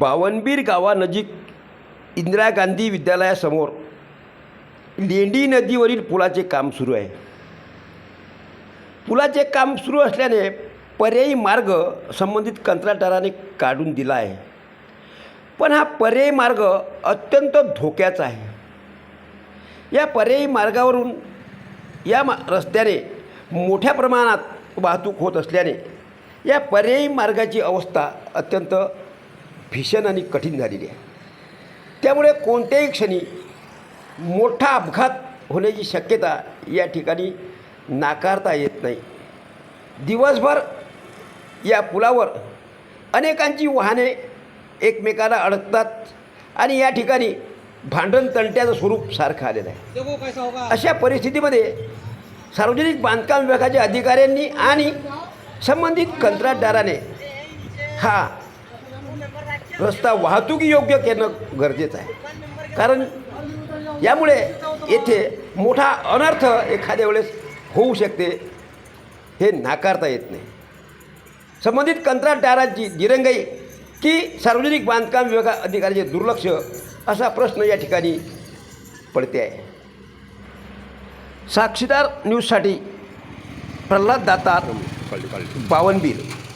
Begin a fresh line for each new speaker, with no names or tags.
बावनबीर गावानजीक इंदिरा गांधी विद्यालयासमोर लेंडी नदीवरील पुलाचे काम सुरू आहे पुलाचे काम सुरू असल्याने पर्यायी मार्ग संबंधित कंत्राटदाराने काढून दिला आहे पण हा पर्यायी मार्ग अत्यंत धोक्याचा आहे या पर्यायी मार्गावरून या मा रस्त्याने मोठ्या प्रमाणात वाहतूक होत असल्याने या पर्यायी मार्गाची अवस्था अत्यंत भीषण आणि कठीण झालेली आहे त्यामुळे कोणत्याही क्षणी मोठा अपघात होण्याची शक्यता या ठिकाणी नाकारता येत नाही दिवसभर या पुलावर अनेकांची वाहने एकमेकाला अडकतात आणि या ठिकाणी भांडण तंट्याचं स्वरूप सारखं आलेलं आहे अशा परिस्थितीमध्ये सार्वजनिक बांधकाम विभागाच्या अधिकाऱ्यांनी आणि संबंधित कंत्राटदाराने हा रस्ता वाहतुकी योग्य करणं गरजेचं आहे कारण यामुळे येथे मोठा अनर्थ एखाद्या वेळेस होऊ शकते हे नाकारता येत नाही संबंधित कंत्राटदारांची दिरंगाई की सार्वजनिक बांधकाम विभागा अधिकाऱ्याचे दुर्लक्ष असा प्रश्न या ठिकाणी पडते आहे साक्षीदार न्यूजसाठी प्रल्हाद दातार बावनबीर